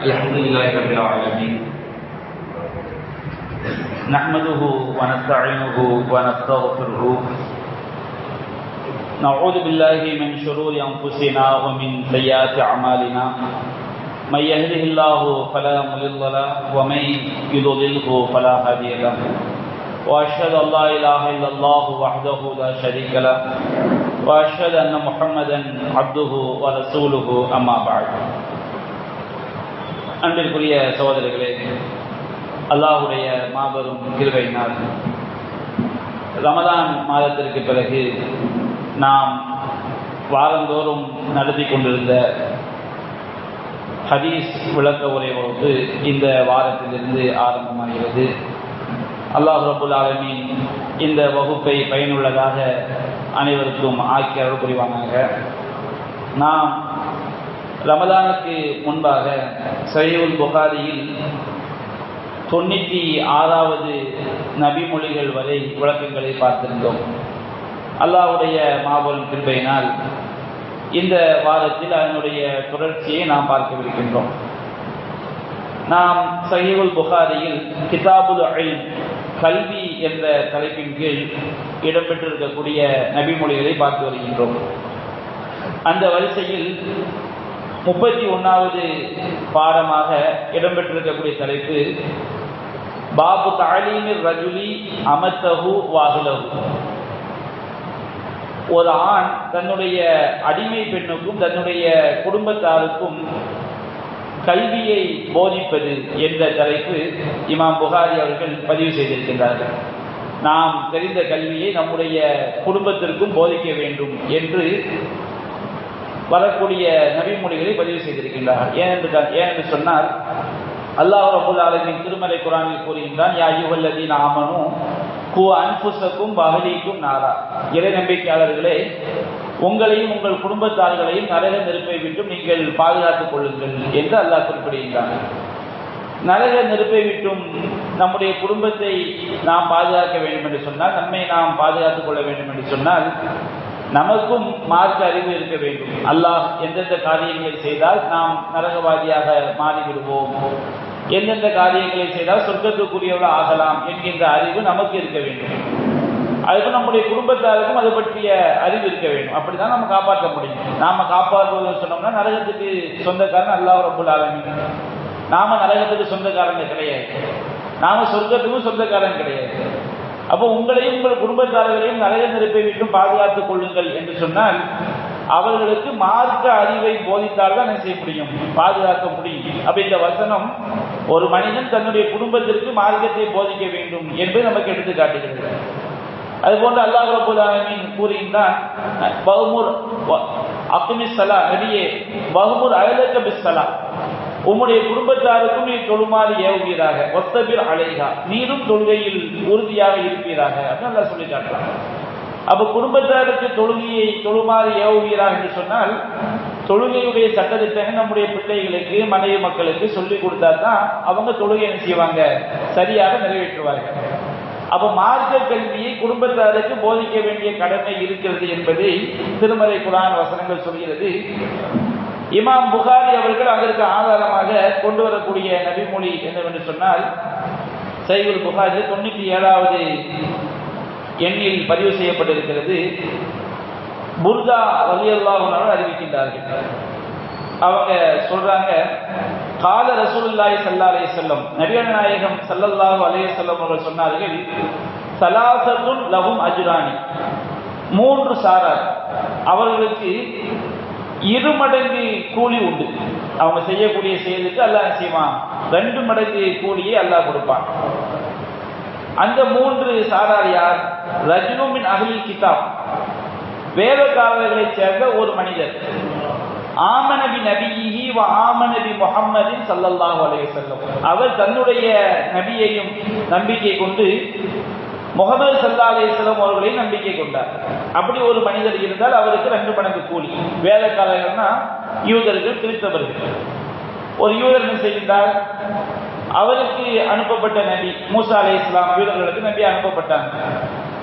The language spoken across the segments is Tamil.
الحمد لله رب العالمين. نحمده ونستعينه ونستغفره. نعوذ بالله من شرور أنفسنا ومن سيئات أعمالنا. من يهده الله فلا مضل له ومن يضلله فلا هادي له. وأشهد أن لا إله إلا الله وحده لا شريك له. وأشهد أن محمدا عبده ورسوله أما بعد. அன்பிற்குரிய சகோதரர்களே அல்லாஹுடைய மாபெரும் கிருபையினால் ரமதான் மாதத்திற்கு பிறகு நாம் வாரந்தோறும் நடத்தி கொண்டிருந்த ஹதீஸ் விளக்க உரை வகுப்பு இந்த வாரத்திலிருந்து ஆரம்பமாகிறது. அல்லாஹ் ரபுல் ஆலமின் இந்த வகுப்பை பயனுள்ளதாக அனைவருக்கும் ஆக்கி அருள் புரிவானாக. நாம் ரமதானுக்கு முன்பாக சையுல் புகாரியில் தொண்ணூற்றி ஆறாவது நபிமொழிகள் வரை விளக்கங்களை பார்த்திருந்தோம். அல்லாவுடைய மாபெரும் கிருபையினால் இந்த வாரத்தில் அதனுடைய தொடர்ச்சியை நாம் பார்க்கவிருக்கின்றோம். நாம் சஹீவுல் புகாரியில் கிதாபுல் அழில் கல்வி என்ற தலைப்பின் கீழ் இடம்பெற்றிருக்கக்கூடிய நபிமொழிகளை பார்த்து வருகின்றோம். அந்த வரிசையில் முப்பத்தி ஒன்றாவது பாடமாக இடம்பெற்றிருக்கக்கூடிய தலைப்பு பாபு தாலீமிர் ரஜுலி அமத்தகு வாகுலகு ஒரு ஆண் தன்னுடைய அடிமை பெண்ணுக்கும் தன்னுடைய குடும்பத்தாருக்கும் கல்வியை போதிப்பது என்ற தலைப்பு இமாம் புகாரி அவர்கள் பதிவு செய்திருக்கின்றார்கள். நாம் தெரிந்த கல்வியை நம்முடைய குடும்பத்திற்கும் போதிக்க வேண்டும் என்று வரக்கூடிய நபிமொழிகளை பதிவு செய்திருக்கின்றார் ஏன் என்று சொன்னால் அல்லாஹ் ரபுல் ஆலமின் திருமலை குரானில் கூறுகின்றான் யா யுவல்லதீன் ஆமனும் கு அன்புசக்கும் பகலிக்கும் நாரா. இறை நம்பிக்கையாளர்களே உங்களையும் உங்கள் குடும்பத்தார்களையும் நரக நெருப்பை விட்டும் நீங்கள் பாதுகாத்துக் கொள்ளுங்கள் என்று அல்லாஹ் குறிப்பிடுகின்றான். நரக நெருப்பை விட்டும் நம்முடைய குடும்பத்தை நாம் பாதுகாக்க வேண்டும் என்று சொன்னால் நம்மை நாம் பாதுகாத்துக் கொள்ள வேண்டும் என்று சொன்னால் நமக்கும் மார்க்க அறிவு இருக்க வேண்டும். அல்லாஹ் எந்தெந்த காரியங்களை செய்தால் நாம் நரகவாதியாக மாறிவிடுவோம். எந்தெந்த காரியங்களை செய்தால் சொர்க்கத்துக்குரியவர்கள் ஆகலாம் என்கின்ற அறிவு நமக்கு இருக்க வேண்டும். அதுக்கு நம்முடைய குடும்பத்தாருக்கும் அது பற்றிய அறிவு இருக்க வேண்டும். அப்படிதான் நம்ம காப்பாற்ற முடியும். நாம காப்பாற்றுவதுன்னு சொன்னோம்னா நரகத்துக்கு சொந்தக்காரன் அல்லாஹ் ரபுல் ஆலமி நாம நரகத்துக்கு சொந்தக்காரங்க கிடையாது. நாம சொர்க்கத்துக்கும் சொந்தக்காரன் கிடையாது. அப்போ உங்களையும் உங்கள் குடும்பத்தாரர்களையும் நரக நெருப்பை விட்டு பாதுகாத்துக் கொள்ளுங்கள் என்று சொன்னால் அவர்களுக்கு மார்க்க அறிவை போதித்தால் தான் என்ன செய்ய முடியும்? பாதுகாக்க முடியும். அப்ப இந்த வசனம் ஒரு மனிதன் தன்னுடைய குடும்பத்திற்கு மார்க்கத்தை போதிக்க வேண்டும் என்று நமக்கு எடுத்து காட்டுகிறது. அதுபோன்று அல்லாஹ் ரபுல்லாமின் கூறுகின்றான் பகுமுர் அக்குமிஸ்ஸலா நபியே பகுமூர் அயலக்க பிஸ்ஸலா உம்முடைய குடும்பத்தாருக்கும் நீ தொழுமாறு ஏவுவீராக. ஒத்தபிர் அலைகா நீரும் தொழுகையில் உறுதியாக இருப்பீராக. அப்படின்னு நல்லா சொல்லி காட்டலாம் அப்ப குடும்பத்தாருக்கு தொழுகையை தொழுமாறு ஏவுவீராக என்று சொன்னால் தொழுகையுடைய சட்டத்திட்டங்கள் நம்முடைய பிள்ளைகளுக்கு மனைவி மக்களுக்கு சொல்லி கொடுத்தா தான் அவங்க தொழுகை என்ன செய்வாங்க? சரியாக நிறைவேற்றுவார்கள் அப்ப மார்க்க கல்வியை குடும்பத்தாருக்கு போதிக்க வேண்டிய கடமை இருக்கிறது என்பதை திருமலை குரான் வசனங்கள் சொல்கிறது. இமாம் புகாரி அவர்கள் அதற்கு ஆதாரமாக கொண்டு வரக்கூடிய நபிமொழி என்னவென்று சொன்னால் சைகுல் புகாரி தொண்ணூற்றி ஏழாவது எண்ணில் பதிவு செய்யப்பட்டிருக்கிறது. புர்தா வலியல்லாவுனாலும் அறிவிக்கின்றார்கள். அவங்க சொல்றாங்க கால ரசூலுல்லாய் சல்லா அலே செல்லம் நபியல் நாயகம் சல்லல்லாஹு அலே செல்லம் அவர்கள் சொன்னார்கள் சலாசத்துன் லகும் அஜுரானி. மூன்று சாரார். அவர்களுக்கு இரு மடங்கு கூலி உண்டு. அவங்க செய்யக்கூடிய செயலுக்கு அல்லாஹ் செய்வான்? ரெண்டு மடங்கு கூலியை அல்லாஹ் கொடுப்பான். அந்த மூன்று சாரார் யார்? ரஜினுமின் அகலில் கிதாப். வேதக்காரர்களை சேர்ந்த ஒரு மனிதர். ஆமநபி நபியிஹி வ ஆமனபி முஹம்மதின் சல்லல்லாஹு அலைய செல்லும் அவர் தன்னுடைய நபியையும் நம்பிக்கை கொண்டு முகமது சல்லா அலிஸ்லாம் அவர்களையும் நம்பிக்கை கொண்டார். அப்படி ஒரு மனிதர் இருந்தால் அவருக்கு ரெண்டு மடங்கு கூலி. வேலைக்காரர்கள்னா யூதர்கள் கிறிஸ்தவர்கள். ஒரு யூதர் என்ன செய்கின்றார் அவருக்கு அனுப்பப்பட்ட நபி மூசா அலி இஸ்லாம் யூதர்களுக்கு நபி அனுப்பப்பட்டாங்க.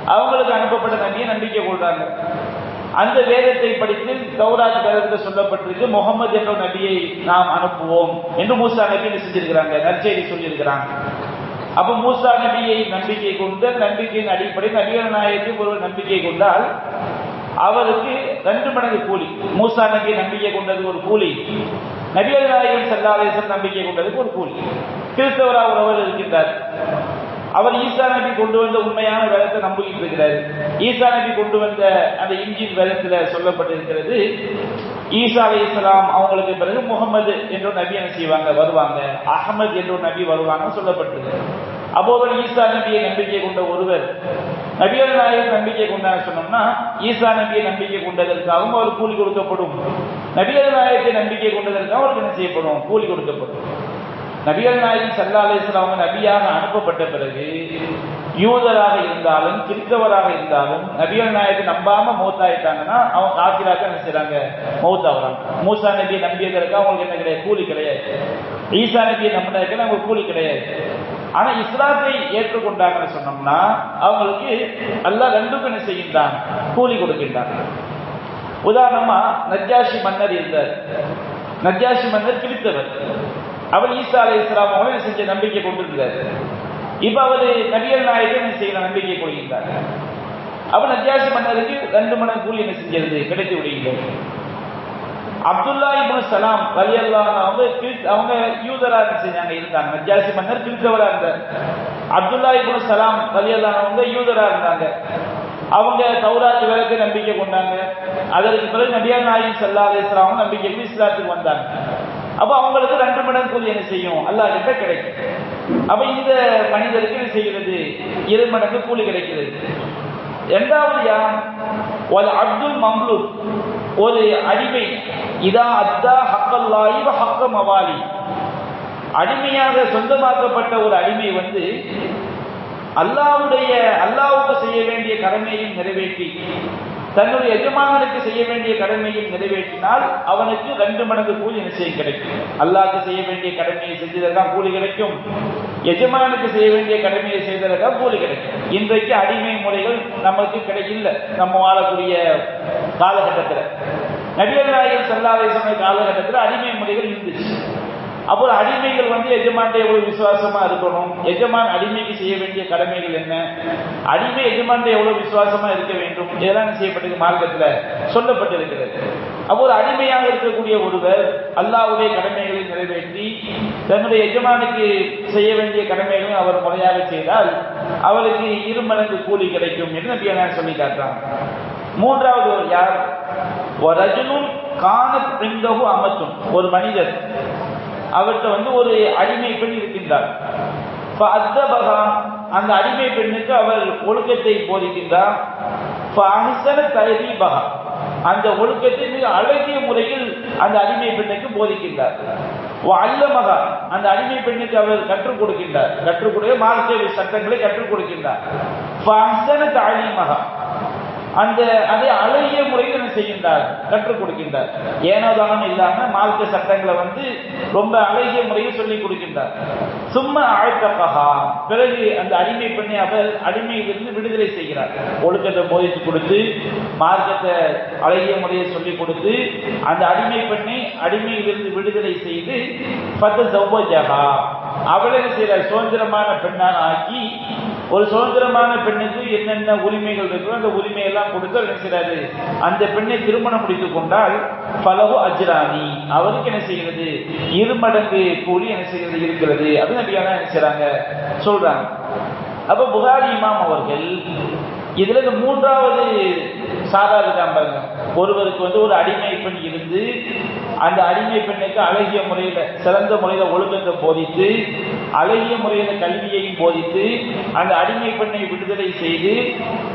அவங்களுக்கு அனுப்பப்பட்ட நபியை நம்பிக்கை கொள்றாங்க. அந்த வேதத்தை படித்து தௌராத் வேதத்தில் சொல்லப்பட்டிருக்கு முகமது என்ற நபியை நாம் அனுப்புவோம் என்று மூசா நபி என்ன செஞ்சிருக்கிறாங்க? நற்செய்தி சொல்லியிருக்கிறாங்க. அப்ப மூசா நபியை நம்பிக்கை கொண்ட நம்பிக்கையின் அடிப்படை நபிகள் நாயகத்தை ஒரு நம்பிக்கை கொண்டால் அவருக்கு ரெண்டு மடங்கு கூலி. மூசா நபியை நம்பிக்கை கொண்டது ஒரு கூலி. நபிகள் நாயகன் செல்லாதேசன் நம்பிக்கை கொண்டதுக்கு ஒரு கூலி. கிறிஸ்தவரா அவர் இருக்கின்றார். அவர் ஈசா நபி கொண்டு வந்த உண்மையான வேதத்தை நம்பிக்கிட்டு இருக்கிறார் ஈசா நபி கொண்டு வந்த அந்த இஞ்சின் வேதத்துல சொல்லப்பட்டிருக்கிறது ஈசா அலி இஸ்லாம் அவங்களுக்கு பிறகு முகமது என்ற நபி என்ன செய்வாங்க? வருவாங்க. அகமது என்ற நபி வருவாங்க சொல்லப்பட்டது அப்போது ஈசா நபியை நம்பிக்கை கொண்ட ஒருவர். நபிகள் நாயகர் நம்பிக்கை கொண்டாங்க சொன்னோம்னா ஈசா நபியை நம்பிக்கை கொண்டதற்காகவும் அவர் கூலி கொடுக்கப்படும். நபிகள் நாயகத்தை நம்பிக்கை கொண்டதற்காக அவருக்கு என்ன செய்யப்படும்? கூலி கொடுக்கப்படும். நபிகள் நாயகம் சல்லா அலிஸ்லாம் அவங்க நபியாக அனுப்பப்பட்ட பிறகு யூதராக இருந்தாலும் கிறிஸ்தவராக இருந்தாலும் நபிகள் நாயகம் நம்பாம மௌத்தாயிட்டாங்கன்னா அவங்க காசிராக என்ன செய்யறாங்க மௌத்தாகிறாங்க. மூசா நபியை நம்பியதற்கு அவங்களுக்கு என்ன கிடையாது? கூலி கிடையாது. ஈசா நபியை நம்பினதுக்கு அவங்களுக்கு கூலி கிடையாது. ஆனா இஸ்லாத்தை ஏற்றுக்கொண்டாங்கன்னு சொன்னோம்னா அவங்களுக்கு அல்லாஹ் ரெண்டுக்கும் என்ன செய்கின்றான்? கூலி கொடுக்கின்றான். உதாரணமா நஜ்ஜாஷி மன்னர் இருந்தார். நஜ்ஜாஷி மன்னர் கிறிஸ்தவர். அவர் ஈசா அலை இஸ்லாம் அவர்கள் செஞ்ச நம்பிக்கை கொண்டிருந்தார் இப்ப அவர் நபியல் நாயகன் செய்யற நம்பிக்கை கொள்கின்றார் அவன் அத்தியாசம் மன்னருக்கு ரெண்டு மடங்கு கூலி என்ன செஞ்சது கிடைத்து விடுகிறது அப்துல்லா இப்னு சலாம் ரலியல்லாஹு அவங்க அவங்க யூதரா செஞ்சாங்க? இருந்தாங்க. நஜ்ஜாஷி மன்னர் கிறிஸ்தவரா இருந்தார். அப்துல்லா இப்னு சலாம் ரலியல்லாஹு அவங்க யூதரா இருந்தாங்க. அவங்க தௌராத் வேலைக்கு நம்பிக்கை கொண்டாங்க. அதற்கு பிறகு நபியா நாயின் சல்லா அலிஸ்லாம் நம்பிக்கை இஸ்லாத்துக்கு வந்தாங்க. அப்ப அவங்களுக்கு ரெண்டு மடங்கு கூலி என்ன செய்யும்? அல்லாஹ் கிட்ட கிடைக்கும். அப்ப இந்த மனிதருக்கு என்ன செய்கிறது? இரு மடங்கு கூலி கிடைக்கிறது. இரண்டாவது யார்? ஒரு அப்துல் மம்லூக். ஒரு அடிமை. இதா அத்தா ஹக்கல்லாஹி ஹக்க மவாலி. அடிமையாக சொந்தமாக்கப்பட்ட ஒரு அடிமை வந்து அல்லாஹ்வுடைய அல்லாவுக்கு செய்ய வேண்டிய கடமையும் நிறைவேற்றி தன்னுடைய எஜமானனுக்கு செய்ய வேண்டிய கடமையை நிறைவேற்றினால் அவனுக்கு ரெண்டு மடங்கு கூலி நிச்சயம் கிடைக்கும். அல்லாது செய்ய வேண்டிய கடமையை செஞ்சதற்காக கூலி கிடைக்கும். எஜமானுக்கு செய்ய வேண்டிய கடமையை செய்ததற்காக கூலி கிடைக்கும். இன்றைக்கு அடிமை முறைகள் நமக்கு கிடைக்கல. நம்ம வாழக்கூடிய காலகட்டத்தில். நபிகள் நாயகர் செல்லாதை சொன்ன காலகட்டத்தில் அடிமை முறைகள் இருந்துச்சு. அப்போ அடிமைகள் வந்து எஜமான்கிட்ட எவ்வளவு விசுவாசமா இருக்கணும்? எஜமான் அடிமைக்கு செய்ய வேண்டிய கடமைகள் என்ன? அடிமை எஜமான்கிட்ட எவ்வளவு விசுவாசமா இருக்க வேண்டும்? இதெல்லாம் செய்யப்பட்டிருக்க மார்க்கத்தில் சொல்லப்பட்டிருக்கிறது. அப்போ ஒரு அடிமையாக இருக்கக்கூடிய ஒருவர் அல்லாவுடைய கடமைகளை நிறைவேற்றி தன்னுடைய எஜமானுக்கு செய்ய வேண்டிய கடமைகளை அவர் முறையாக செய்தால் அவருக்கு இரு மடங்கு கூலி கிடைக்கும் என்று நபியான சொல்லி காட்டுறாங்க. மூன்றாவது ஒரு யார் ரஜுனும் காண பிந்தகு அமத்தும் ஒரு மனிதர் அவர்கிட்ட வந்து ஒரு அடிமை பெண் இருக்கின்றார். ஃபஅத்தபஹா, அந்த அடிமை பெண்ணுக்கு அவர் ஒழுக்கத்தை போதிக்கின்றார். ஃபஅஹ்ஸன தஹதீபஹா. அந்த ஒழுக்கத்தை மிக அழகிய முறையில் அந்த அடிமை பெண்ணுக்கு போதிக்கின்றார். அல்லமகா அந்த அடிமை பெண்ணுக்கு அவர் கற்றுக் கொடுக்கின்றார். கற்றுக் கொடுக்க சட்டங்களை கற்றுக் கொடுக்கின்றார். ஃபஅஹ்ஸன மகா அந்த அதை அழகிய முறையில் என்ன செய்கின்றார்? கற்றுக் கொடுக்கின்றார். ஏனோதானம் இல்லாம மார்க்க சட்டங்களை வந்து ரொம்ப அழகிய முறையில் சொல்லிக் கொடுக்கின்றார். சும்மா ஆழ்த்தப்பகா. பிறகு அந்த அடிமை பண்ணி அவர் அடிமையிலிருந்து விடுதலை செய்கிறார். ஒழுக்கத்தை போதித்து கொடுத்து மார்க்கத்தை அழகிய முறையை சொல்லிக் கொடுத்து அந்த அடிமை பண்ணி அடிமையிலிருந்து விடுதலை செய்து பத்து சௌபஜகா அவளை சில செய்கிறார் சுதந்திரமான பெண்ணாக ஆக்கி ஒரு சுதந்திரமான பெண்ணுக்கு என்னென்ன உரிமைகள் இருக்கோ அந்த உரிமையெல்லாம் கொடுத்து என்ன செய்யறாரு அந்த பெண்ணை திருமணம் முடித்துக் கொண்டால் பலவு அஜ்ராணி. அவருக்கு என்ன செய்கிறது? இரு மடங்கு கூலி என்ன செய்கிறது? இருக்கிறது. அது நபியான என்ன செய்றாங்க? சொல்றாங்க. அப்ப புகாரி இமாம் அவர்கள் இதுல இந்த மூன்றாவது சாதா இருக்காம பாருங்க. ஒருவருக்கு வந்து ஒரு அடிமை பெண் இருந்து அந்த அடிமை பெண்ணுக்கு அழகிய முறையில சிறந்த முறையில ஒழுக்கத்தை போதித்து அழகிய முறையில கல்வியையும் போதித்து அந்த அடிமை பெண்ணை விடுதலை செய்து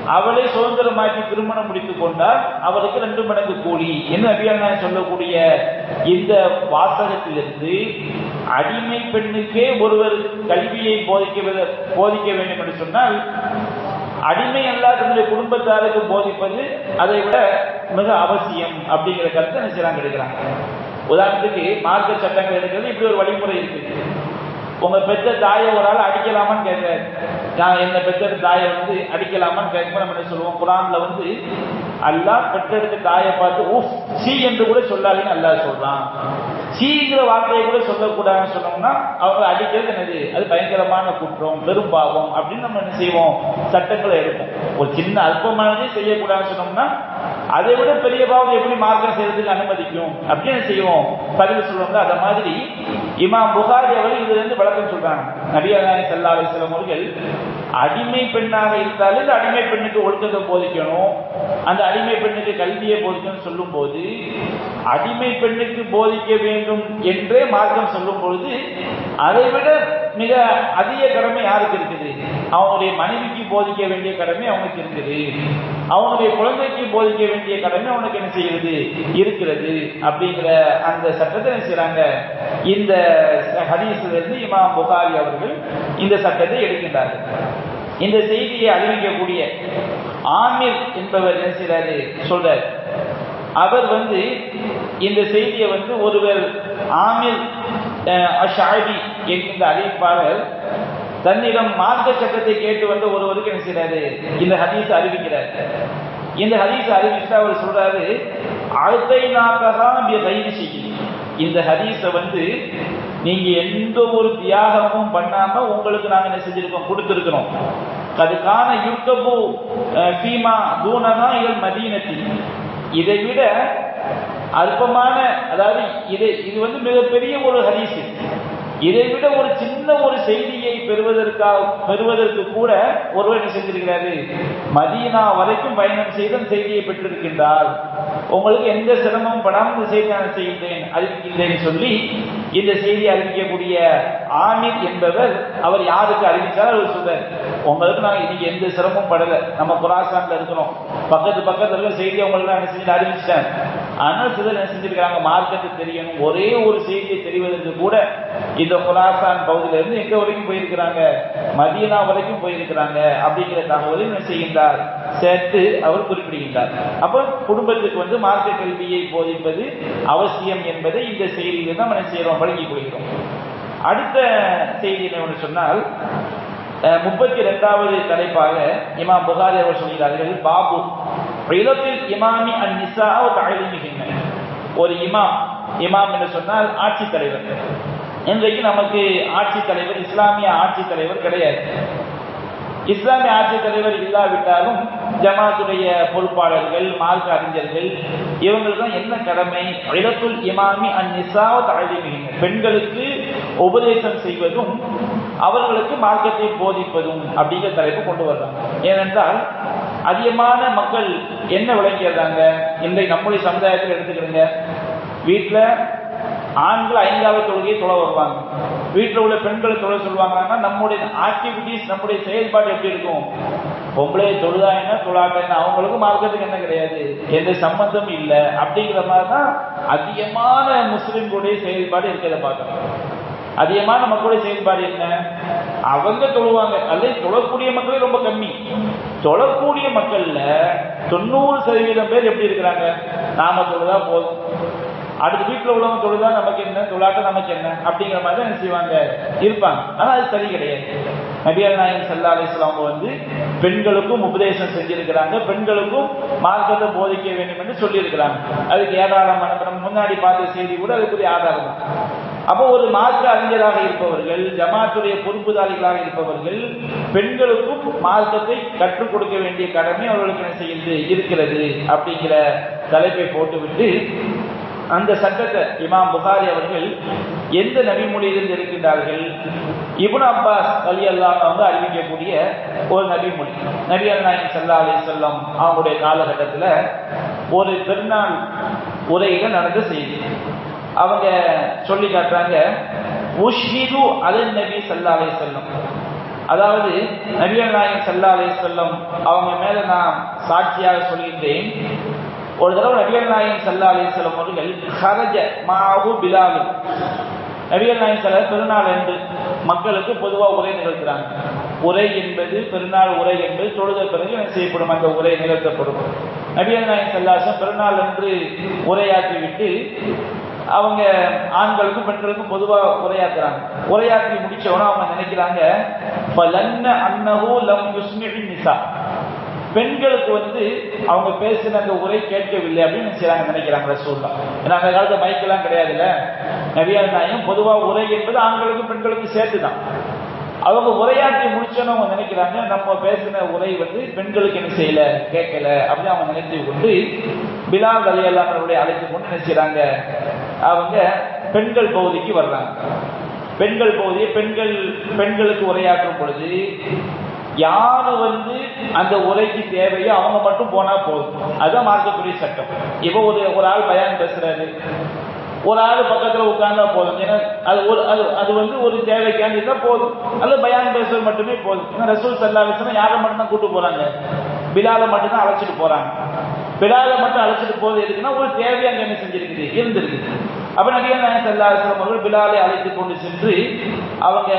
அவளை சுதந்திரமாக்கி திருமணம் முடித்துக் கொண்டால் அவருக்கு ரெண்டு மடங்கு கூலி. என்ன அபியான சொல்லக்கூடிய இந்த வாசகத்திலிருந்து அடிமை பெண்ணுக்கே ஒருவர் கல்வியை போதிக்க போதிக்க வேண்டும் என்று சொன்னால் அடிமை அல்லா தன்னுடைய குடும்பத்தாருக்கு போதிப்பது அதை விட மிக அவசியம் அப்படிங்கிற கருத்தை என்ன செய்யறாங்க எடுக்கிறாங்க உதாரணத்துக்கு மார்க்க சட்டங்கள் எடுக்கிறது இப்படி ஒரு வழிமுறை இருக்கு. உங்க பெற்ற தாயை ஒரு ஆள் அடிக்கலாமான்னு கேட்கிறாரு நான் என்ன பெற்ற தாயை வந்து அடிக்கலாமான்னு கேட்கும்போது நம்ம என்ன சொல்லுவோம்? குரான்ல வந்து அல்லாஹ் பெற்றெடுத்த தாயை பார்த்து உஃப் சி என்று கூட சொல்லாதுன்னு அல்லாஹ் சொல்றான். சீங்கிற வார்த்தையை கூட சொல்லக்கூடாதுன்னு சொன்னோம்னா அவங்க அடிக்கிறது என்னது? அது பயங்கரமான குற்றம் பெரும் பாவம் அப்படின்னு நம்ம என்ன செய்வோம்? சட்டங்களை எடுப்போம் ஒரு சின்ன அல்பமானதே செய்யக்கூடாதுன்னு சொன்னோம்னா அதை விட பெரிய பாவம் எப்படி மார்க்கம் செய்யறதுக்கு அனுமதிக்கும்? அப்படின்னு செய்வோம். பதிவு சொல்லுவாங்க அந்த மாதிரி இமாம் புகாரி அவர்கள் இதுல இருந்து விளக்கம் சொல்றாங்க. நபியாநாயகம் சல்லா அலிஸ்லாம் அவர்கள் அடிமை பெண்ணாக இருந்தாலும் இந்த அடிமை பெண்ணுக்கு ஒழுக்கத்தை போதிக்கணும். அந்த அடிமை பெண்ணுக்கு கல்வியை போதிக்கணும் சொல்லும் போது அடிமை பெண்ணுக்கு போதிக்க வேண்டும் என்றே மார்க்கம் சொல்லும் பொழுது அதை விட மிக அதிக கடமை யாருக்கு இருக்குது? அவனுடைய மனைவிக்கு போதிக்க வேண்டிய கடமை அவனுக்கு இருக்குது அவனுடைய குழந்தைக்கு போதிக்க வேண்டிய கடமை அவனுக்கு என்ன செய்கிறது? இருக்கிறது. அப்படிங்கிற அந்த சட்டத்தை என்ன செய்றாங்க? இந்த ஹதீஸ்ல இமாம் புகாரி அவர்கள் இந்த சட்டத்தை எடுக்கின்றார்கள். இந்த செய்தியை அறிவிக்கக்கூடிய ஆமீர் என்பவர் என்ன செய்யறாரு சொல்றார். அவர் வந்து இந்த செய்தியை வந்து ஒருவர் ஆமிர் அஷாபி என்கின்ற அறிவிப்பாளர் தன்னிடம் மார்க்க சட்டத்தை கேட்டு வந்த ஒருவருக்கு என்ன செய்யறாரு இந்த ஹதீஸ் அறிவிக்கிறார். இந்த ஹதீஸ் அறிவிச்சு அவர் சொல்றாரு அழுத்தை நாக்ககா கைது செய்யும் இந்த ஹதீஸை வந்து நீங்க எந்த ஒரு தியாகமும் பண்ணாம உங்களுக்கு நாங்க என்ன செஞ்சிருக்கோம்? கொடுத்திருக்கிறோம். அதுக்கான யுத்தபு சீமா தூனதா இவள் மதீனத்தில் இதை விட அற்பமான அதாவது இது இது வந்து மிகப்பெரிய ஒரு ஹதீஸ். இதை விட ஒரு சின்ன ஒரு செய்தியை பெறுவதற்காக பெறுவதற்கு கூட ஒருவர் என்ன செஞ்சிருக்கிறாரு மதீனா வரைக்கும் பயணம் செய்து அந்த செய்தியை பெற்றிருக்கின்றார். உங்களுக்கு எந்த சிரமமும் படாமல் இந்த செய்தி நான் செய்கின்றேன் அறிவிக்கின்றேன் சொல்லி இந்த செய்தி அறிவிக்கக்கூடிய ஆமீர் என்பவர் அவர் யாருக்கு அறிவித்தார்? அவர் சொல்றார் உங்களுக்கு நாங்கள் இன்னைக்கு எந்த சிரமமும் படலை. நம்ம குராசான்ல இருக்கிறோம். பக்கத்து பக்கத்துல இருக்க செய்தி உங்களுக்கு நான் செஞ்சு அறிவிச்சிட்டேன். அதனால சிலர் என்ன செஞ்சிருக்காங்க மார்க்கத்தை தெரியணும் ஒரே ஒரு செய்தியை தெரிவதற்கு கூட இந்த குலாசான் பகுதியில இருந்து எங்க வரைக்கும் போயிருக்கிறாங்க? மதியனா வரைக்கும் போயிருக்கிறாங்க அப்படிங்கிற தகவலை என்ன செய்கின்றார். சேர்த்து அவர் குறிப்பிடுகின்றார். அப்ப குடும்பத்துக்கு வந்து மார்க்க கல்வியை போதிப்பது அவசியம் என்பதை இந்த செய்தியில தான் நம்ம செய்யறோம்? வழங்கிக் கொள்கிறோம். அடுத்த செய்தி என்ன சொன்னால் முப்பத்தி இரண்டாவது தலைப்பாக இமாம் புகாரி அவர் சொல்கிறார்கள் பாபு இமாமி அன் நிசா தாழ்மிகின்ற ஒரு இமாம் இமாம் என்று சொன்னால் ஆட்சி தலைவர். இன்றைக்கு நமக்கு ஆட்சி தலைவர் இஸ்லாமிய ஆட்சி தலைவர் கிடையாது. இஸ்லாமிய ஆட்சி தலைவர் இல்லாவிட்டாலும் ஜமாத்துடைய பொறுப்பாளர்கள் மார்க்க அறிஞர்கள் இவங்களுக்கு தான் என்ன கடமை? இடத்துல் இமாமி அன் நிசாவ தாழ்மிகின்ற பெண்களுக்கு உபதேசம் செய்வதும் அவர்களுக்கு மார்க்கத்தை போதிப்பதும் அப்படிங்கிற தலைப்பு கொண்டு வர்றாங்க. ஏனென்றால் அதிகமான மக்கள் என்ன விளங்கிறாங்க இன்றைக்கு நம்முடைய சமுதாயத்தில் எடுத்துக்கிறீங்க. வீட்டில் ஆண்கள் ஐந்தாவது தொழுகையை தொலை வருவாங்க வீட்டில் உள்ள பெண்கள் தொலை சொல்லுவாங்கன்னா நம்முடைய ஆக்டிவிட்டிஸ் நம்முடைய செயல்பாடு எப்படி இருக்கும்? பொம்பளை தொழுதா என்ன தொழாட்ட என்ன? அவங்களுக்கும் மார்க்கத்துக்கு என்ன கிடையாது. எந்த சம்பந்தம் இல்லை. அப்படிங்கிற மாதிரி தான் அதிகமான முஸ்லிம்களுடைய செயல்பாடு இருக்கிறத பார்க்கணும். அதிகமான மக்களுடைய செயல்பாடு என்ன? அவங்க தொழுவாங்க. அல்லது தொழக்கூடிய மக்களே ரொம்ப கம்மி. தொழக்கூடிய மக்கள்ல தொண்ணூறு சதவீதம் பேர் எப்படி இருக்கிறாங்க? நாம தொழுதா போதும். அடுத்த வீட்டில் உள்ளவங்க தொழுதா நமக்கு என்ன? தொழாட்டம் நமக்கு என்ன? அப்படிங்கிற மாதிரி தான் என்ன செய்வாங்க? இருப்பாங்க. ஆனா அது சரி கிடையாது. நபியல் நாயகம் சல்லா அலிஸ்லாம் வந்து பெண்களுக்கும் உபதேசம் செஞ்சிருக்கிறாங்க. பெண்களுக்கும் மார்க்கத்தை போதிக்க வேண்டும் என்று சொல்லியிருக்கிறாங்க. அதுக்கு ஏராளமான முன்னாடி பார்த்த செய்தி கூட அதுக்குரிய ஆதாரம் தான். அப்போ ஒரு மார்க்க அறிஞராக இருப்பவர்கள் ஜமாத்துடைய பொறுப்புதாரிகளாக இருப்பவர்கள் பெண்களுக்கும் மார்க்கத்தை கற்றுக் கொடுக்க வேண்டிய கடமை அவர்களுக்கு என்ன செய்யுது? இருக்கிறது அப்படிங்கிற தலைப்பை போட்டுவிட்டு அந்த சட்டத்தை இமாம் புகாரி அவர்கள் எந்த நபிமொழியிலிருந்து இருக்கின்றார்கள் இபுன் அப்பாஸ் அலி அல்லாஹ் வந்து அறிவிக்கக்கூடிய ஒரு நபிமொழி நபி அல்லாஹின் சல்லா அலி சொல்லம் அவங்களுடைய காலகட்டத்தில் ஒரு பெருநாள் உரையில நடந்த செய்தி. அவங்க சொல்லி காட்டுறாங்க உஷ்ஹிது அதன் நபி சல்லா அலே செல்லம் அதாவது நபிகள் நாயகம் சல்லா அலே செல்லம் அவங்க மேல நான் சாட்சியாக சொல்கின்றேன். ஒரு தடவை நபிகள் நாயகம் சல்லா அலே செல்லம் அவர்கள் ஹரஜ மாஹு பிலாலு. நபிகள் நாயகம் செல்ல பெருநாள் என்று மக்களுக்கு பொதுவாக உரை நிகழ்த்துறாங்க. உரை என்பது பெருநாள் உரை என்பது தொழுத பிறகு என்ன செய்யப்படும்? அந்த உரை நிகழ்த்தப்படும். நபிகள் நாயகம் சல்லாசம் பெருநாள் என்று உரையாற்றிவிட்டு அவங்க ஆண்களுக்கும் பெண்களுக்கும் பொதுவாக உரையாக்குறாங்க. உரையாற்றி முடிச்சவன அவங்க நினைக்கிறாங்க நிசா பெண்களுக்கு வந்து அவங்க பேசின அந்த உரை கேட்கவில்லை அப்படின்னு செய்றாங்க நினைக்கிறாங்க ரசூல்லா ஏன்னா அந்த காலத்துல மைக்கெல்லாம் கிடையாதுல்ல. நிறைய நாயும் பொதுவாக உரை என்பது ஆண்களுக்கும் பெண்களுக்கும் சேர்த்து தான் அவங்க உரையாற்றி முடிச்சோன்னு அவங்க நினைக்கிறாங்க நம்ம பேசின உரை வந்து பெண்களுக்கு என்ன செய்யல கேட்கல அப்படின்னு அவங்க நினைத்து கொண்டு பிலால் அலி அல்லாமருடைய அழைத்து கொண்டு என்ன அவங்க பெண்கள் பகுதிக்கு வர்றாங்க. பெண்கள் பகுதியை பெண்கள் பெண்களுக்கு உரையாற்றும் பொழுது யார் வந்து அந்த உரைக்கு தேவையோ அவங்க மட்டும் போனா போதும். அதுதான் மார்க்கக்கூடிய சட்டம். இப்போ ஒரு ஒரு ஆள் பயான் பேசுறாரு. ஒரு ஆள் பக்கத்துல உட்கார்ந்தா போதும். ஏன்னா அது ஒரு அது அது வந்து ஒரு தேவைக்காண்டி தான் போதும். அல்ல பயான் பேசுறது மட்டுமே போதும். ஏன்னா ரசூல் சல்லா யாரை மட்டும் தான் கூட்டு போறாங்க? பிலாலை மட்டும்தான் அழைச்சிட்டு போறாங்க. பிலாலை மட்டும் அழைச்சிட்டு போது எதுக்குன்னா ஒரு தேவை அங்கே என்ன செஞ்சிருக்குது? இருந்திருக்குது. அப்ப நபிகள் நாயன் சல்லா அவர்கள் பிலாலை அழைத்து கொண்டு சென்று அவங்க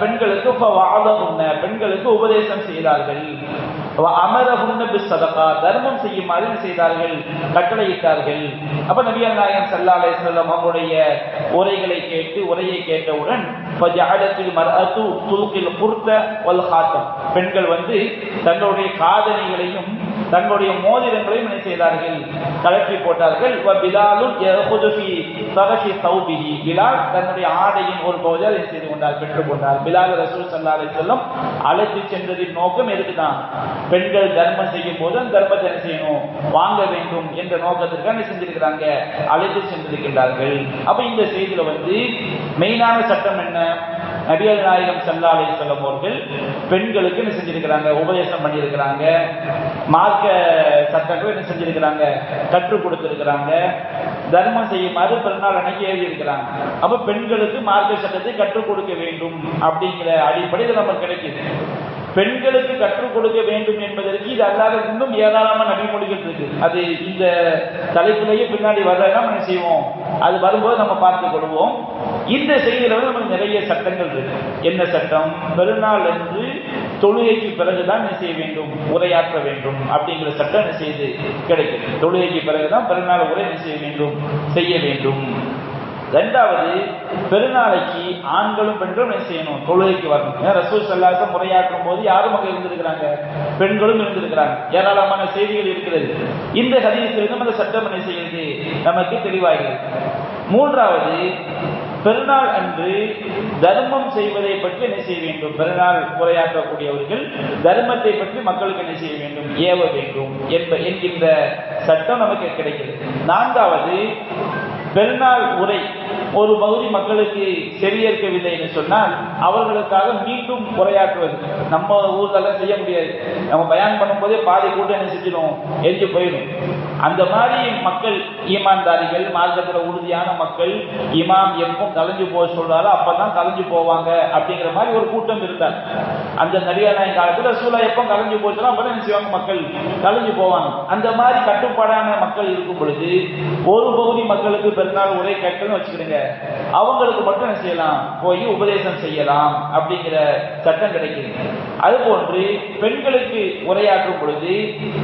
பெண்களுக்கு இப்ப வாதம் பெண்களுக்கு உபதேசம் செய்தார்கள். அமரகுன்ன சதகா தர்மம் செய்யுமாறு செய்தார்கள் கட்டளையிட்டார்கள். அப்ப நபியல் நாயகம் சல்லா செல்லம் அவருடைய உரைகளை கேட்டு உரையை கேட்டவுடன் ஃபஜஅலத்தில் மர்அத்து பெண்கள் வந்து தங்களுடைய காதணிகளையும் தங்களுடைய மோதிரங்களையும் என்ன செய்தார்கள்? கலற்றி போட்டார்கள். பிலால் தன்னுடைய ஆடையின் ஒரு பகுதியால் அதை செய்து கொண்டார்? பெற்றுக் கொண்டார். பிலால் ரசூல் ஸல்லல்லாஹு அலைஹி வஸல்லம் அழைத்து சென்றதின் நோக்கம் எதுக்குதான்? பெண்கள் தர்மம் செய்யும் போது அந்த தர்மத்தை என்ன செய்யணும்? வாங்க வேண்டும் என்ற நோக்கத்திற்காக என்ன செஞ்சிருக்கிறாங்க? அழைத்து சென்றிருக்கின்றார்கள். அப்ப இந்த செய்தியில வந்து மெயினான சட்டம் என்ன? நபியல் நாயகம் செல்லாலை அலி அவர்கள் பெண்களுக்கு என்ன செஞ்சிருக்கிறாங்க? உபதேசம் பண்ணியிருக்கிறாங்க. மார்க்க சட்டங்கள் என்ன செஞ்சிருக்கிறாங்க? கற்றுக் கொடுத்திருக்கிறாங்க. தர்மம் செய்யுமாறு பிறநாள் அன்னைக்கு எழுதி இருக்கிறாங்க அப்ப பெண்களுக்கு மார்க்க சட்டத்தை கற்றுக் கொடுக்க வேண்டும் அப்படிங்கிற அடிப்படையில் நமக்கு கிடைக்குது. பெண்களுக்கு கற்றுக் கொடுக்க வேண்டும் என்பதற்கு இது அல்லாத இன்னும் ஏராளமான நபிமொழிகள் இருக்கு. அது இந்த தலைப்பிலேயே பின்னாடி வரலாம் நம்ம என்ன செய்வோம்? அது வரும்போது நம்ம பார்த்து கொள்வோம். இந்த செய்தியில வந்து நமக்கு நிறைய சட்டங்கள் இருக்கு. என்ன சட்டம்? பெருநாள் என்று தொழுகைக்கு பிறகுதான் என்ன செய்ய வேண்டும்? உரையாற்ற வேண்டும். அப்படிங்கிற சட்டம் என்ன செய்து? கிடைக்கிறது தொழுகைக்கு பிறகுதான் பெருநாள் உரை என்ன செய்ய வேண்டும்? செய்ய வேண்டும். ரெண்டாவது பெருநாளைக்கு ஆண்களும் பெண்களும் என்ன செய்யணும்? தொழுகைக்கு வரணும். ஏன்னா ரசூல் சல்லாச முறையாற்றும் போது யாரும் மக்கள் இருந்திருக்கிறாங்க? பெண்களும் இருந்திருக்கிறாங்க. ஏராளமான செய்திகள் இருக்கிறது. இந்த ஹதீஸிலிருந்து அந்த சட்டம் என்ன செய்யுது? நமக்கு தெளிவாகிறது. மூன்றாவது பெருநாள் அன்று தர்மம் செய்வதை பற்றி என்ன செய்ய வேண்டும்? பெருநாள் உரையாற்றக்கூடியவர்கள் தர்மத்தை பற்றி மக்களுக்கு என்ன செய்ய வேண்டும்? ஏவ வேண்டும். என்ப என்கின்ற சட்டம் நமக்கு கிடைக்கிறது. நான்காவது பெருநாள் உரை ஒரு பகுதி மக்களுக்கு செவியேற்கவில்லை என்று சொன்னால் அவர்களுக்காக மீண்டும் உரையாற்றுவது. நம்ம ஊர்ல செய்ய முடியாது. நம்ம பயன் பண்ணும்போதே பாதி கூட்டம் என்ன செஞ்சிடும் எரிஞ்சு போயிடும். அந்த மாதிரி மக்கள் ஈமான்தாரிகள் மார்க்கத்தில் உறுதியான மக்கள் இமாம் எப்போ கலைஞ்சு போக சொல்றாரோ அப்பதான் கலைஞ்சு போவாங்க அப்படிங்கிற மாதிரி ஒரு கூட்டம் இருந்தார். அந்த நடிகர் காலத்தில் ரசூலா எப்போ கலைஞ்சு போச்சுன்னா அப்போ என்ன செய்வாங்க மக்கள்? கலைஞ்சு போவாங்க. அந்த மாதிரி கட்டுப்பாடான மக்கள் இருக்கும் பொழுது ஒரு பகுதி மக்களுக்கு பெருநாள் உரை கேட்கணும்னு வச்சுக்கிடுங்க. அவங்களுக்கு மட்டும் என்ன செய்யலாம்? போய் உபதேசம் செய்யலாம் அப்படிங்கிற சட்டம் கிடைக்குது. அதுபோன்று பெண்களுக்கு உரையாற்றும் பொழுது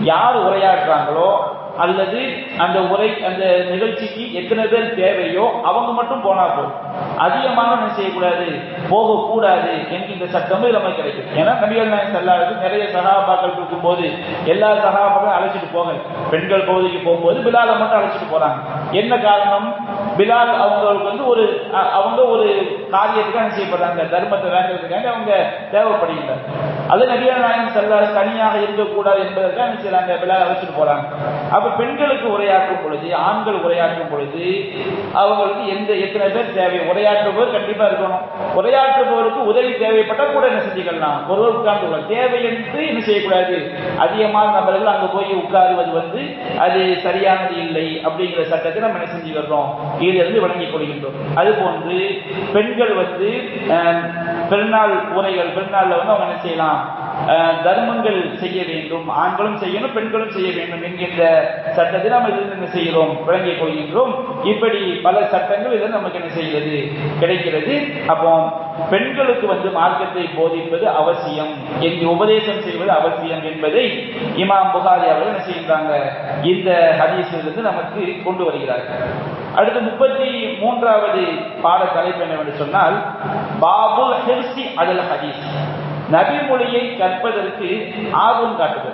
யார் உரையாற்றுறாங்களோ அல்லது அந்த உரை அந்த நிகழ்ச்சிக்கு எத்தனை பேர் தேவையோ அவங்க மட்டும் போனா போதும். அதிகமாக என்ன செய்யக்கூடாது? போகக்கூடாது என்கின்ற சட்டமும் நமக்கு கிடைக்கும். ஏன்னா நபிகள் நாயகம் செல்லாதது நிறைய சகாபாக்கள் இருக்கும்போது எல்லா சகாபாக்களும் அழைச்சிட்டு போகல. பெண்கள் பகுதிக்கு போகும்போது பிலால மட்டும் அழைச்சிட்டு போறாங்க. என்ன காரணம்? பிலால் அவங்களுக்கு வந்து ஒரு அவங்க ஒரு காரியத்துக்கு என்ன செய்யப்படுறாங்க? தர்மத்தை வேண்டதுக்காக அவங்க தேவைப்படுகின்றனர். அது நபியார் நாயகம் செல்லார் தனியாக இருக்கக்கூடாது என்பதற்காக என்ன செய்யறாங்க? பிலால் அழைச்சிட்டு போறாங்க. அப்ப பெண்களுக்கு உரையாற்றும் பொழுது ஆண்கள் உரையாற்றும் பொழுது அவங்களுக்கு எந்த எத்தனை பேர் தேவை? உரையாற்றுபவர் கண்டிப்பா இருக்கணும். உரையாற்றுபவருக்கு உதவி தேவைப்பட்டால் கூட என்ன செஞ்சுக்கலாம்? ஒருவர் உட்கார்ந்து தேவை என்று என்ன செய்யக்கூடாது? அதிகமான நபர்கள் அங்க போய் உட்காருவது வந்து அது சரியானது இல்லை அப்படிங்கிற சட்டத்தை நம்ம என்ன செஞ்சுக்கிறோம்? இதிலிருந்து விளங்கிக் கொள்கின்றோம். அது போன்று பெண்கள் வந்து பெருநாள் உரைகள் பெருநாளில் வந்து அவங்க என்ன செய்யலாம்? தர்மங்கள் செய்ய வேண்டும். ஆண்களும் செய்யணும் பெண்களும் செய்ய வேண்டும் என்கின்ற சட்டத்தை நாம் இதில் என்ன செய்கிறோம்? விளங்கிக் கொள்கின்றோம். இப்படி பல சட்டங்கள் இதில் நமக்கு என்ன செய்கிறது? கிடைக்கிறது. அப்போ பெண்களுக்கு வந்து மார்க்கத்தை போதிப்பது அவசியம். என்று உபதேசம் செய்வது அவசியம் என்பதை இமாம் புகாரி அவர்கள் என்ன செய்கின்றாங்க? இந்த ஹதீஸிலிருந்து நமக்கு கொண்டு வருகிறார்கள். அடுத்து முப்பத்தி மூன்றாவது பாட தலைப்பு என்னவென்று சொன்னால் பாபுல் ஹெர்சி அதல் ஹதீஸ். நபிமொழியை கற்பதற்கு ஆர்வம் காட்டுதல்.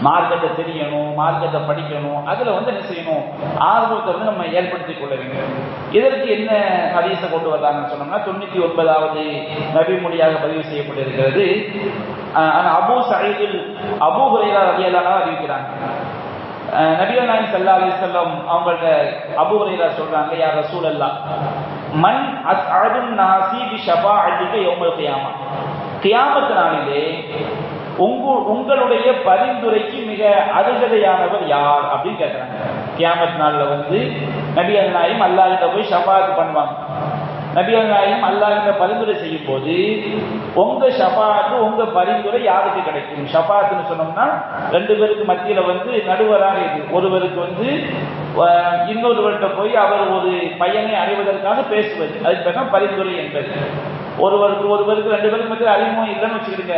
மார்க்கத்தை தெரியணும் மார்க்கத்தை படிக்கணும் அதுல வந்து என்ன செய்யணும்? ஆர்வத்தை வந்து நம்ம ஏற்படுத்திக் கொள்ள வேண்டும். இதற்கு என்ன ஹதீஸை கொண்டு வர்றாங்கன்னு சொன்னோம்னா தொண்ணூத்தி ஒன்பதாவது நபிமொழியாக பதிவு செய்யப்பட்டிருக்கிறது. அஹ் அபு சயீதில் அபூ ஹுரைரா ரலியல்லாஹு அறிவிக்கிறாங்க. நபிகள் நாயகம் ஸல்லல்லாஹு அலைஹி வஸல்லம் அவங்கள்ட்ட சொல்றாங்க யார் ரசூல் யா மண் மன் நாசி பி அடிக்க எவங்களுக்கு கியாமா. கியாமத்து நாளிலே உங்க உங்களுடைய பரிந்துரைக்கு மிக அருகதையானவர் யார் அப்படின்னு கேட்கிறாங்க கியாமத் நாள்ல வந்து நபி நாயகம் அல்லாஹிட்ட போய் ஷபாத் பண்ணுவாங்க. நபிகள் நாயகம் பரிந்துரை செய்யும் போது உங்க ஷபாத்து உங்க பரிந்துரை யாருக்கு கிடைக்கும்? ஷபாத்துன்னு சொன்னோம்னா ரெண்டு பேருக்கு மத்தியில வந்து நடுவராக இது ஒருவருக்கு வந்து இன்னொருவர்கிட்ட போய் அவர் ஒரு பையனை அடைவதற்காக பேசுவது. அதுக்கு பேர் தான் பரிந்துரை என்பது. ஒருவருக்கு ஒருவருக்கு ரெண்டு பேருக்கு மத்தியில் அறிமுகம் இல்லைன்னு வச்சுக்கிடுங்க.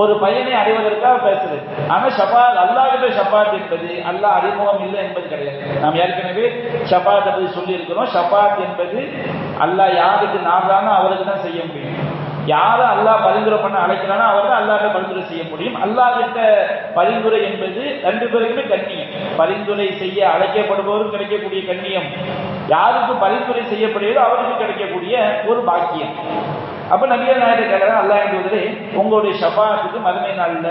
ஒரு பையனை அடைவதற்காக பேசுறது. ஆனா ஷபாத் அல்லாஹ்கிட்ட ஷபாத் என்பது அல்லாஹ் அறிமுகம் இல்லை என்பது கிடையாது. நாம் ஏற்கனவே ஷபாத் பற்றி சொல்லியிருக்கிறோம். ஷபாத் என்பது அல்லாஹ் யாருக்கு நாடுறானோ அவருக்கு தான் செய்ய முடியும். யாரை அல்லாஹ் பரிந்துரை பண்ண அழைக்கிறானோ அவர் தான் அல்லாட்ட பரிந்துரை செய்ய முடியும். அல்லாஹிட்ட பரிந்துரை என்பது ரெண்டு பேருக்குமே கண்ணியம். பரிந்துரை செய்ய அழைக்கப்படுபவரும் கிடைக்கக்கூடிய கண்ணியம். யாருக்கு பரிந்துரை செய்யப்படுகிறதோ அவருக்கு கிடைக்கக்கூடிய ஒரு பாக்கியம். அப்ப நபிகள் நாயுடு கேட்கிறாங்க அல்லாஹ் என்பதிலே உங்களுடைய ஷபாத்துக்கு மதுமை நாள்ல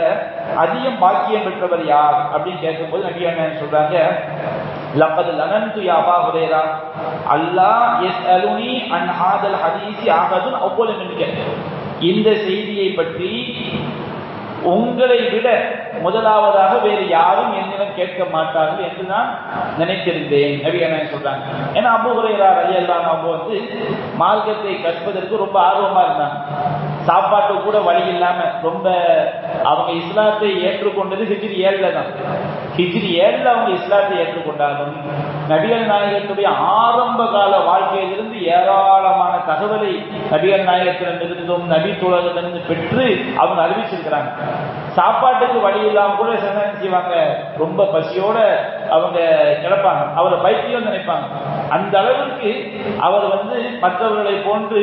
அதிகம் பாக்கியம் பெற்றவர் யார்? அப்படின்னு கேட்கும்போது நபிகள் நாயகர் சொல்றாங்க லப்பது லனந்து யாபா ஹுரேரா அல்லாஹ் யஸ்அலுனி அன் ஹாதல் ஹதீஸி ஆகதுன் அவ்வளவு மின்க இந்த செய்தியை பற்றி உங்களை விட முதலாவதாக வேறு யாரும் என்னிடம் கேட்க மாட்டார்கள் என்று நான் நினைத்திருந்தேன். நபி என்ன சொல்றாங்க? ஏன்னா அபு ஹுரைரா அலி அல்லாம் அவங்க வந்து மார்க்கத்தை கற்பதற்கு ரொம்ப ஆர்வமா இருந்தாங்க. சாப்பாட்டு கூட வழி இல்லாம ரொம்ப அவங்க இஸ்லாத்தை ஏற்றுக்கொண்டது ஹிஜ்ரி ஏழுல தான் ஹிஜ்ரி ஏழில் அவங்க இஸ்லாத்தை ஏற்றுக்கொண்டாலும் நபிகள் நாயகத்துடைய ஆரம்ப கால வாழ்க்கையிலிருந்து ஏராளமான தகவலை நபிகள் நாயகத்திடமிருந்தும் நபி தோழர்களிருந்து பெற்று அவங்க அறிவிச்சிருக்கிறாங்க. சாப்பாட்டுக்கு வழி இல்லாம கூட சில செய்வாங்க? ரொம்ப பசியோட அவங்க கிடப்பாங்க. அவரை பைத்தியம் நினைப்பாங்க. அந்த அளவுக்கு அவர் வந்து மற்றவர்களை போன்று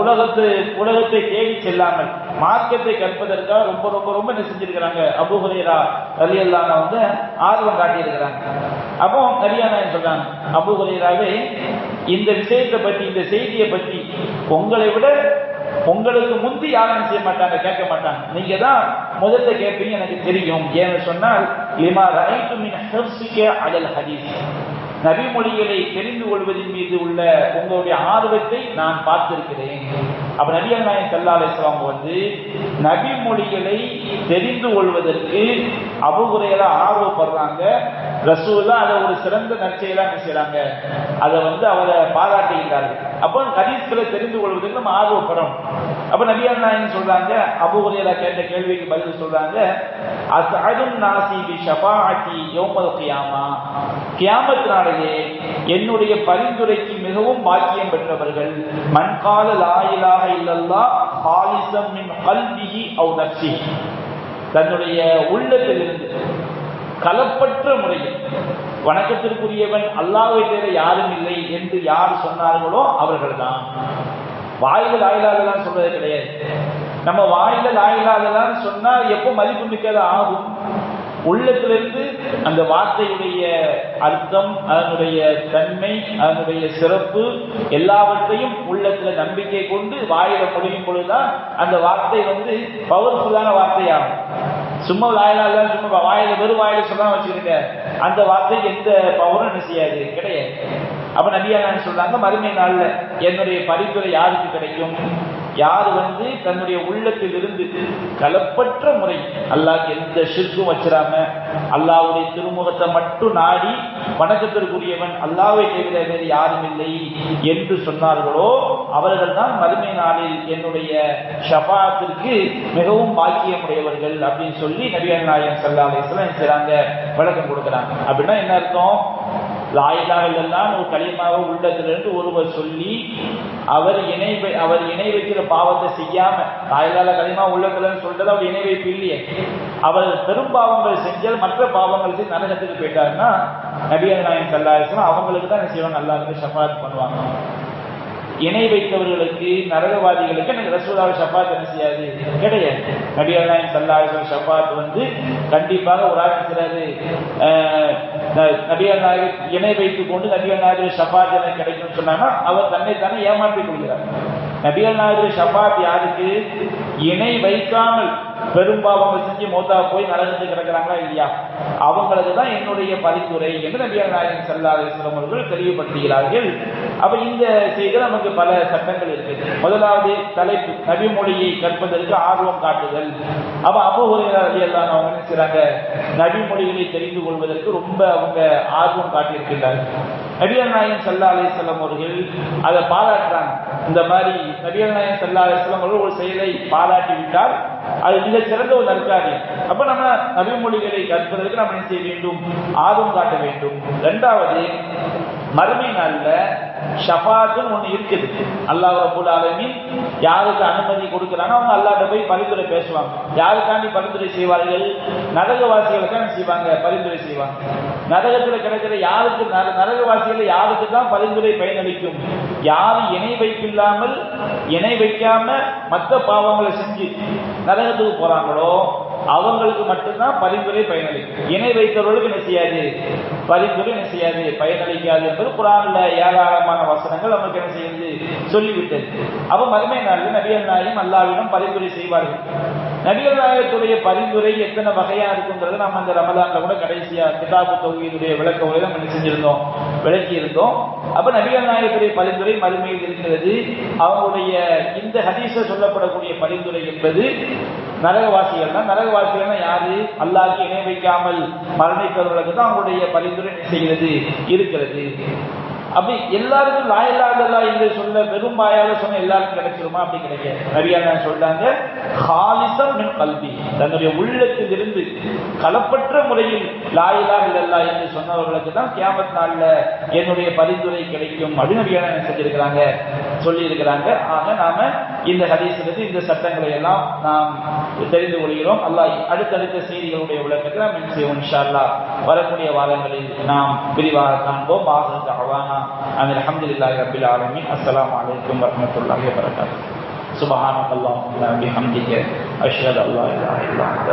உலகத்து உலகத்தை தேடி செல்லாமல் மார்க்கத்தை கற்பதற்காக ரொம்ப ரொம்ப ரொம்ப என்ன செஞ்சிருக்கிறாங்க அபுஹுரேரா அலி அல்லாஹ் வந்து ஆர்வம் காட்டியிருக்கிறாங்க. அப்போ நரியானா சொல்றாங்க. அபுஹுரேராவே இந்த விஷயத்தை பற்றி இந்த செய்தியை பற்றி உங்களை விட உங்களுக்கு முந்தி யாரும் செய்ய மாட்டாங்க கேட்க மாட்டாங்க. நீங்க தான் முதல்ல கேட்பீங்க எனக்கு தெரியும். ஏன்னு சொன்னால் லிமா ரைட்டு மின் ஹர்சிக்க அலல் ஹதீஸ். நபிமொழிகளை தெரிந்து கொள்வதன் மீது உள்ள உங்களுடைய ஆர்வத்தை நான் பார்த்திருக்கிறேன். அப்ப நபிகள் நாயகம் சல்லா அலிஸ்லாம் வந்து நபிமொழிகளை தெரிந்து கொள்வதற்கு அபுகுறையெல்லாம் ஆர்வப்படுறாங்க. ரசூலா அதை ஒரு சிறந்த நற்செயலா செய்யறாங்க அதை வந்து அவரை பாராட்டுகிறார்கள் அப்போ ஹதீஸ்களை தெரிந்து கொள்வதற்கு நம்ம ஆர்வப்படும் அப்ப நபிகள் நாயன் சொல்றாங்க? அபுகுறையலா கேட்ட கேள்விக்கு பதில் சொல்றாங்க. அஸ்அதுன் நாசி பி ஷஃபாஅத்தி யௌமல் கியாமா. கியாமத் நாளிலே என்னுடைய பரிந்துரைக்கு மிகவும் பாக்கியம் பெற்றவர்கள். மண்கால லாயிலாக ஹாலிசம் மின் கல்விஹி தன்னுடைய உள்ளத்திலிருந்து கலப்பற்ற முறையில் வணக்கத்திற்குரியவன் அல்லாவை தேர யாரும் இல்லை என்று யார் சொன்னார்களோ அவர்கள்தான். வாயில லாயிலாதெல்லாம் சொல்றது கிடையாது. நம்ம வாயில லாயிலாதெல்லாம் சொன்னா எப்போ மதிப்பு மிக்கதா ஆகும்? உள்ளத்திலிருந்து அந்த வார்த்தையுடைய அர்த்தம் அதனுடைய தன்மை அதனுடைய சிறப்பு எல்லாவற்றையும் உள்ளத்துல நம்பிக்கை கொண்டு வாயில முடியும் பொழுதுதான் அந்த வார்த்தை வந்து பவர்ஃபுல்லான வார்த்தையாகும். சும்மா வாயிலால சும்மா வாயில வெறும் வாயில சொல்லாம வச்சிருக்க அந்த வார்த்தைக்கு எந்த பவரும் என்ன செய்யாது கிடையாது. அப்ப நபியா சொல்றாங்க மறுமை நாள்ல என்னுடைய பரிந்துரை யாருக்கு கிடைக்கும்? யார் வந்து தன்னுடைய உள்ளத்தில் இருந்து கலப்பற்ற முறை அல்லாஹ் எந்த ஷிர்க்கும் வச்சிடாம அல்லாஹ்வுடைய திருமுகத்தை மட்டும் நாடி வணக்கத்திற்குரியவன் அல்லாவை தவிர வேறு யாரும் இல்லை என்று சொன்னார்களோ அவர்கள் தான் மறுமை நாளில் என்னுடைய ஷபாத்திற்கு மிகவும் பாக்கியமுடையவர்கள் அப்படின்னு சொல்லி நபிகள் நாயன் சல்லா அலிஸ்லாம் செய்றாங்க விளக்கம் கொடுக்குறாங்க. அப்படின்னா என்ன அர்த்தம்? லாயிலாக ஒரு களிமாக உள்ளதிலிருந்து ஒருவர் சொல்லி அவர் இணை வை- அவர் இணை வைக்கிற பாவத்தை செய்யாம லாயிலால களிமா உள்ளதுலன்னு சொல்றது அவர் இணை வைப்பு இல்லையே. அவர் பெரும் பாவங்கள் செஞ்சால் மற்ற பாவங்கள் செய்து நரகத்துக்கு போயிட்டாருன்னா நபிகள் நாயன் சல்லாஹம் அவங்களுக்கு தான் என்ன செய்வாங்க? அல்லாஹ்வுக்கு ஷஃபாத் பண்ணுவாங்க. இணை வைத்தவர்களுக்கு நரகவாதிகளுக்கு எனக்கு ரசூலாவை ஷஃபாத் என்ன செய்யாது? கிடையாது. நபிகள் நாயன் சல்லாஹம் ஷஃபாத் வந்து கண்டிப்பாக ஒரு ஆள் சிலது அஹ், நபிகள் நாயகர் இணை வைத்துக் கொண்டு நபிகள் நாயகர் ஷபாத் எனக்கு கிடைக்கும்னு சொன்னாங்கன்னா அவர் தன்னை தானே ஏமாற்றிக் கொள்கிறார். நபிகள் நாயகர் ஷபாத் யாருக்கு? இணை வைக்காமல் பெரும்பாவங்கள் செஞ்சு மோத்தா போய் நரகத்துக்கு கிடக்கிறாங்களா இல்லையா? அவங்களுக்கு தான் என்னுடைய பரிந்துரை என்று நபியார் நாயகன் செல்லாதேஸ்வரம் அவர்கள் தெளிவுபடுத்துகிறார்கள். அப்ப இந்த செய்தியில் நமக்கு பல சட்டங்கள் இருக்குது முதலாவது தலைப்பு நபி மொழியை கற்பதற்கு ஆர்வம் காட்டுதல். அப்ப அப்போ ஒரு எல்லாம் அவங்க நினைச்சாங்க நபி மொழிகளை தெரிந்து கொள்வதற்கு ரொம்ப அவங்க ஆர்வம் காட்டியிருக்கின்றார்கள் நபிகள் நாயன் சல்லா அலிஸ்லாம் அவர்கள் அதை பாராட்டுறாங்க. இந்த மாதிரி நபிகள் நாயன் சல்லா அலிஸ்லாம் அவர்கள் ஒரு செயலை பாராட்டி விட்டால் அது மிக சிறந்த ஒரு நற்காரியம். அப்ப நம்ம நபிமொழிகளை கற்பதற்கு நம்ம என்ன செய்ய வேண்டும்? ஆர்வம் காட்ட வேண்டும். இரண்டாவது மறுமை நாளில் ஷஃபாத்துன்னு ஒன்று இருக்குது. அல்லாஹ் ரபுல் ஆலமீன் யாருக்கு அனுமதி கொடுக்குறாங்க அவங்க அல்லாட்ட போய் பரிந்துரை பேசுவாங்க. யாருக்காண்டி பரிந்துரை செய்வார்கள்? நரகவாசிகளுக்கு என்ன செய்வாங்க பரிந்துரை செய்வாங்க. நரகத்தில் கிடைக்கிற யாருக்கு நர- நரகவாசிகள் யாருக்கு தான் பரிந்துரை பயனளிக்கும்? யார் இணை வைப்பில்லாமல் இணை வைக்காம மற்ற பாவங்களை செஞ்சு நரகத்துக்கு போறாங்களோ அவங்களுக்கு மட்டும்தான் பரிந்துரை பயனளிக்கும். இணை வைத்தவர்களுக்கு என்ன செய்யாது? பரிந்துரை என்ன செய்யாது? பயனளிக்காது என்பது குரான்ல ஏராளமான வசனங்கள் நமக்கு என்ன செய்யுது? சொல்லிவிட்டது. அப்ப மறுமை நாளில் நபிகள் நாயும் அல்லாவிடம் பரிந்துரை செய்வார்கள். நபிகள் நாயகத்துடைய பரிந்துரை எத்தனை வகையா இருக்குங்கிறத நம்ம அந்த ரமலான்ல கூட கடைசியா கிதாபு தொகுதியினுடைய விளக்க உரை நம்ம என்ன செஞ்சிருந்தோம்? விளக்கி இருந்தோம். அப்ப நபிகள் நாயகத்துடைய பரிந்துரை மறுமையில் இருக்கிறது. அவங்களுடைய இந்த ஹதீஸ சொல்லப்படக்கூடிய பரிந்துரை என்பது நரகவாசிகள் தான் நரகவாசிகள்னா யாரு? அல்லாஹ் இணை வைக்காமல் மரணித்தவர்களுக்கு தான் அவங்களுடைய பரிந்துரை செய்கிறது? இருக்கிறது. அப்படி எல்லாருக்கும் லாயில்லாதல்லா என்று சொல்ல வெறும் வாயால சொன்ன எல்லாருக்கும் கிடைச்சிருமா? அப்படி கிடைக்காது நிறைய சொல்றாங்க ஹாலிசம் மின் கல்வி. தன்னுடைய உள்ளத்திலிருந்து களப்பற்ற முறையில் லாயிலா இல்லல்லா என்று சொன்னவர்களுக்கு தான் கேமத் நாள்ல என்னுடைய பரிந்துரை கிடைக்கும் அப்படின்னு என்ன செஞ்சிருக்கிறாங்க? சொல்லி இருக்கிறாங்க ஆக நாம இந்த ஹதீஸிலிருந்து இந்த சட்டங்களை எல்லாம் நாம் தெரிந்து கொள்கிறோம். அல்லாஹ் அடுத்தடுத்த செய்திகளுடைய விளக்கத்தை நாம் என்ன செய்வோம் இன்ஷா அல்லாஹ் வரக்கூடிய வாரங்களில் நாம் விரிவாக காண்போம். عن الحمد لله رب العالمين. السلام عليكم ورحمة الله وبركاته. سبحانك اللهم وبحمدك أشهد أن لا إله إلا أنت